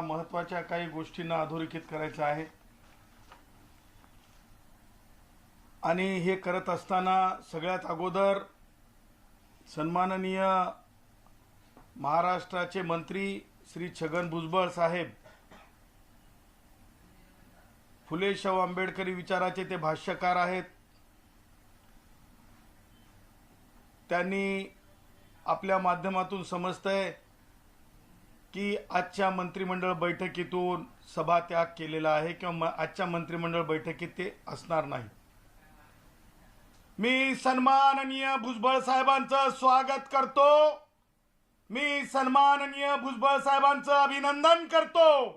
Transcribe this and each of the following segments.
मला महत्त्वाच्या काही गोष्टींना अधोरेखित करायचं आहे. आणि हे करत असताना सगळ्यात अगोदर सन्माननीय महाराष्ट्राचे मंत्री श्री छगन भुजबळ साहेब फुले शाहू आंबेडकरी विचाराचे ते भाष्यकार आहेत. त्यांनी आपल्या माध्यमातून समजतंय की आजच्या मंत्रिमंडळ बैठकीतून सभात्याग केलेला आहे किंवा आजच्या मंत्रिमंडळ बैठकीत ते असणार नाही. मी सन्माननीय भुजबळ साहेबांचं स्वागत करतो. मी सन्माननीय भुजबळ साहेबांचं अभिनंदन करतो.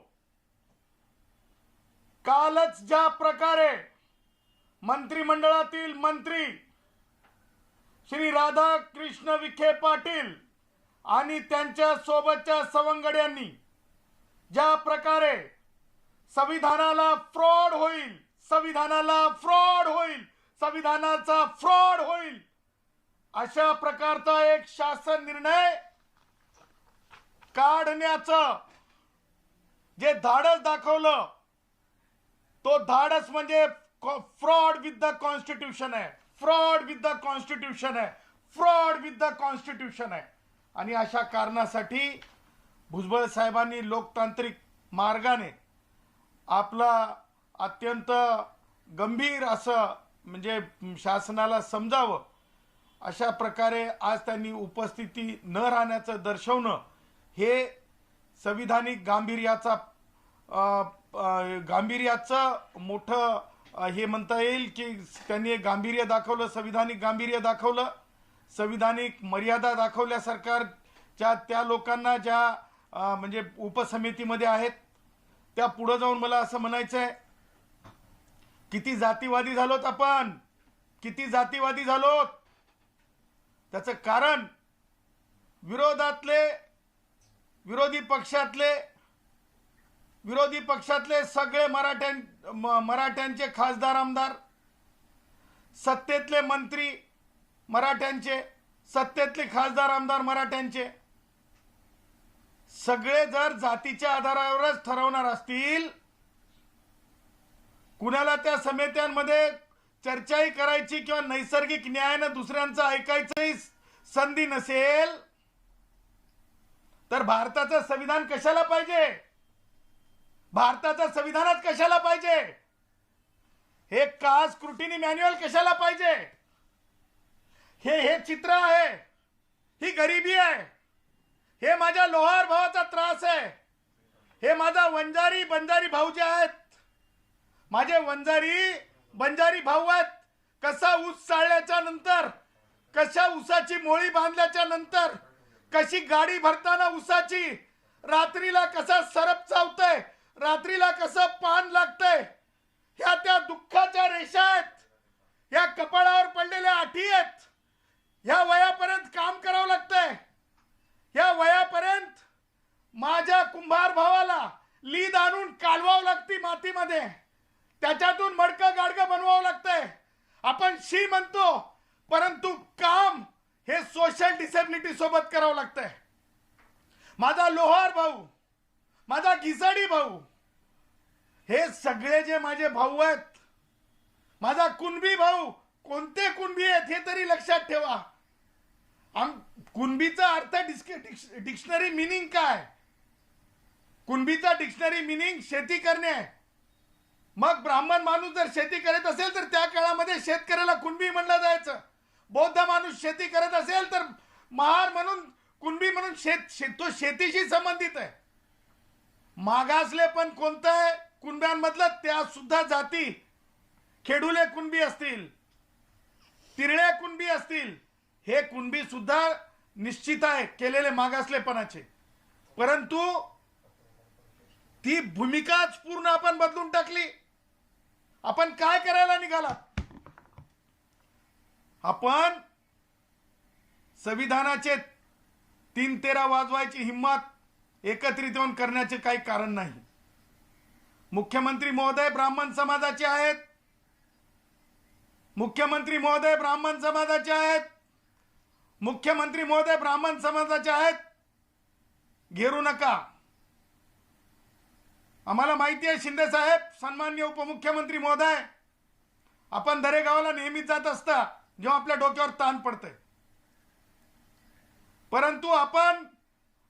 कालच ज्या प्रकारे मंत्रिमंडळातील मंत्री श्री राधाकृष्ण विखे पाटील आणि त्यांच्या सोबतच्या सवंगड्यांनी ज्या प्रकारे संविधानाला फ्रॉड होईल संविधानाला फ्रॉड होईल संविधानाचा फ्रॉड होईल अशा प्रकारचा एक शासन निर्णय काढण्याचं जे धाडस दाखवलं तो धाडस म्हणजे फ्रॉड विथ द कॉन्स्टिट्यूशन आहे. फ्रॉड विथ द कॉन्स्टिट्यूशन आहे. फ्रॉड विथ द कॉन्स्टिट्यूशन आहे. आणि अशा कारणासाठी भुजबळ साहेबांनी लोकतांत्रिक मार्गाने आपला अत्यंत गंभीर असं म्हणजे शासनाला समजावं अशा प्रकारे आज त्यांनी उपस्थिती न राहण्याचं दर्शवणं हे संविधानिक गांभीर्याचा गांभीर्याचं मोठं हे म्हणता येईल की त्यांनी गांभीर्य दाखवलं संविधानिक गांभीर्य दाखवलं. संविधानिक मर्यादा दाखवल्या सरकारच्या त्या लोकांना ज्या म्हणजे उपसमितीमध्ये आहेत त्या पुढं जाऊन मला असं म्हणायचं आहे किती जातीवादी झालोत आपण किती जातीवादी झालोत. त्याचं कारण विरोधातले विरोधी पक्षातले विरोधी पक्षातले सगळे मराठ्यां मराठ्यांचे खासदार आमदार सत्तेतले मंत्री मराठ्यांचे सत्तेतले खासदार आमदार मराठ्यांचे. सगळे जर जातीच्या आधारावरच ठरवणार असतील कुणाला त्या समित्यांमध्ये चर्चाही करायची किंवा नैसर्गिक न्यायानं दुसऱ्यांचं ऐकायचंही संधी नसेल तर भारताचं संविधान कशाला पाहिजे? भारताचं संविधानच कशाला पाहिजे? हे कास स्क्रुटिनी मॅन्युअल कशाला पाहिजे? हे हे चित्र आहे. ही गरिबी आहे. हे माझ्या लोहार भावाचा त्रास आहे. हे माझा वंजारी बंजारी भाऊ जे आहेत माझे वंजारी बंजारी भाऊ आहेत कसा ऊस चाळल्याच्या नंतर कशा ऊसाची मोळी बांधल्याच्या नंतर कशी गाडी भरताना ऊसाची रात्रीला कसा सरप चावतय रात्रीला कसं पान लागतंय ह्या त्या दुःखाच्या रेषा आहेत. या कपाळावर पडलेल्या आठी आहेत. ह्या वयापर्यंत काम करावं लागतंय. या वयापर्यंत माझ्या कुंभार भावाला लीद आणून कालवावं लागती मातीमध्ये. त्याच्यातून मडकं गाडगं बनवावं लागतंय. आपण शी म्हणतो परंतु काम हे सोशल डिसेबिलिटी सोबत करावं लागतंय. माझा लोहार भाऊ माझा घिसाडी भाऊ हे सगळे जे माझे भाऊ आहेत माझा कुणबी भाऊ कोणते कुणबी आहेत हे तरी लक्षात ठेवा. आम कुणबीचा अर्थ डिस्क- डिक्श- डिक्शनरी मिनिंग काय? कुणबीचा डिक्शनरी मिनिंग शेती करणे. आहे मग ब्राह्मण माणूस जर शेती करत असेल तर त्या काळामध्ये शेतकऱ्याला कुणबी म्हणलं जायचं. बौद्ध माणूस शेती करत असेल तर महार म्हणून कुणबी म्हणून शेत शे- तो शेतीशी संबंधित आहे. मागासले पण कोणतं आहे कुणब्यांमधलं त्या सुद्धा जाती. खेडुले कुणबी असतील. तिरळे कुणबी असतील. हे कुणबी सुद्धा निश्चित आहे केलेले मागासलेपणाचे. परंतु ती भूमिकाच पूर्ण आपण बदलून टाकली. आपण काय करायला निघालात आपण संविधानाचे तीन तेरा वाजवायची हिंमत एकत्रित येऊन करण्याचे काही कारण नाही. मुख्यमंत्री महोदय ब्राह्मण समाजाचे आहेत. मुख्यमंत्री महोदय ब्राह्मण समाजाचे आहेत. मुख्यमंत्री महोदय ब्राह्मण समाजाचे आहेत. घेरू नका. आम्हाला माहिती आहे शिंदे साहेब सन्मान्य उपमुख्यमंत्री महोदय आपण दरेगावाला नेहमीच जात असता जेव्हा आपल्या डोक्यावर ताण पडतंय. परंतु आपण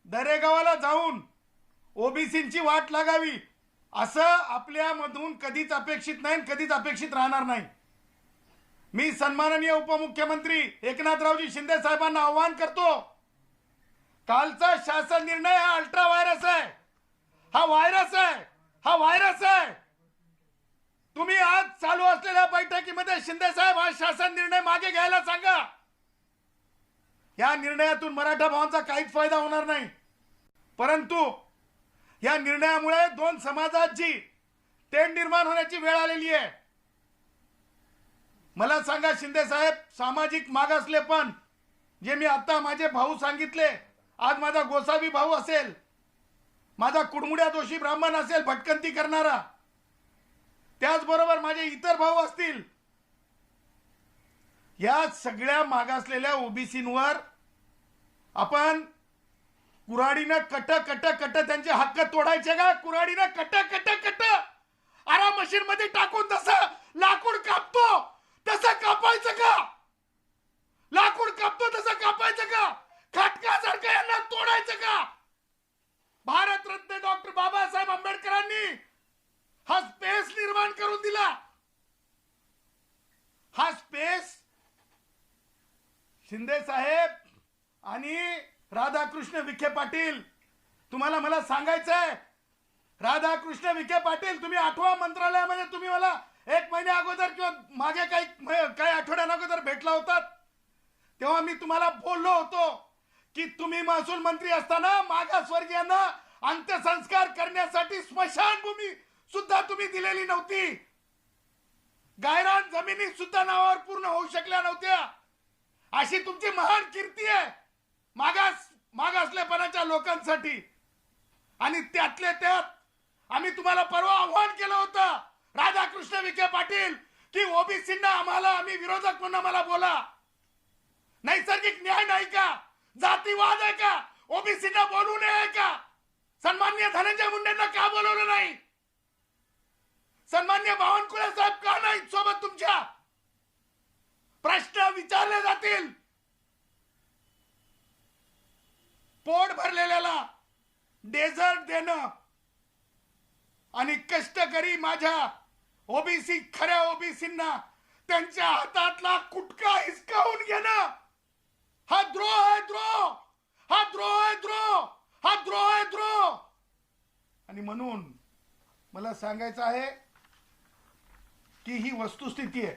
दरेगावाला जाऊन ओबीसींची वाट लागावी असं आपल्यामधून कधीच अपेक्षित नाही कधीच अपेक्षित राहणार नाही. मी सन्माननीय उपमुख्यमंत्री एकनाथरावजी शिंदे साहेबांना आव्हान करतो. कालचा शासन निर्णय हा अल्ट्रा व्हायरस आहे. हा व्हायरस आहे. हा व्हायरस आहे. तुम्ही आज चालू असलेल्या बैठकीमध्ये शिंदे साहेब हा शासन निर्णय मागे घ्यायला सांगा. या निर्णयातून मराठा भावांचा काहीच फायदा होणार नाही. परंतु या निर्णयामुळे दोन समाजाची तेढ निर्माण होण्याची वेळ आलेली आहे. मला सांगा शिंदे साहेब सामाजिक मागासले पण जे मी आता माझे भाऊ सांगितले आज माझा गोसावी भाऊ असेल माझा कुडमुड्या दोषी ब्राह्मण असेल भटकंती करणारा त्याचबरोबर माझे इतर भाऊ असतील या सगळ्या मागासलेल्या ओबीसींवर आपण कुऱ्हाडीनं कट कट कट त्यांचे हक्क तोडायचे का? कुऱ्हाडीनं कट कट कट आरा मशीन मध्ये टाकून तसं लाकूड कापतो तसं कापायचं का? लाकूड कापतो तसं कापायचं का? खटकासारखं यांना तोडायचं का? भारतरत्न डॉक्टर बाबासाहेब आंबेडकरांनी हा स्पेस निर्माण करून दिला. हा स्पेस शिंदे साहेब आणि राधाकृष्ण विखे पाटील तुम्हाला मला सांगायचंय राधाकृष्ण विखे पाटील तुम्ही आठवा मंत्रालयामध्ये तुम्ही मला एक महिन्या अगोदर किंवा मागे काही काही आठवड्यां अगोदर भेटला होतात तेव्हा मी तुम्हाला बोललो होतो की तुम्ही महसूल मंत्री असताना मागासवर्गीयांना अंत्यसंस्कार करण्यासाठी स्मशानभूमी सुद्धा तुम्ही दिलेली नव्हती. गायरान जमिनी सुद्धा नावावर पूर्ण होऊ शकल्या नव्हत्या. अशी तुमची महान कीर्ती आहे. मागास मागासलेपणाच्या लोकांसाठी. आणि त्यातले त्यात आम्ही तुम्हाला परवा आव्हान केलं होतं. राधाकृष्ण विखे पाटील की ओबीसींना आम्हाला आम्ही विरोधक म्हणून आम्हाला बोला. नैसर्गिक न्याय नाही का? जातीवाद आहे का? ओबीसींना बोलू नये का? सन्मान्य धनंजय मुंडेंना का बोलवलं नाही? सन्मान्य बावनकुळे साहेब का नाही सोबत तुमच्या? प्रश्न विचारले जातील. पोट भरलेल्याला डेझर्ट देणं आणि कष्टकरी माझ्या ओबीसी खऱ्या ओबीसींना त्यांच्या हातातला कुटका हिसकावून घेणं. हा द्रोह आहे द्रोह. हा द्रोह आहे द्रोह. हा द्रोह आहे द्रोह. आणि म्हणून मला सांगायचं आहे की ही वस्तुस्थिती आहे.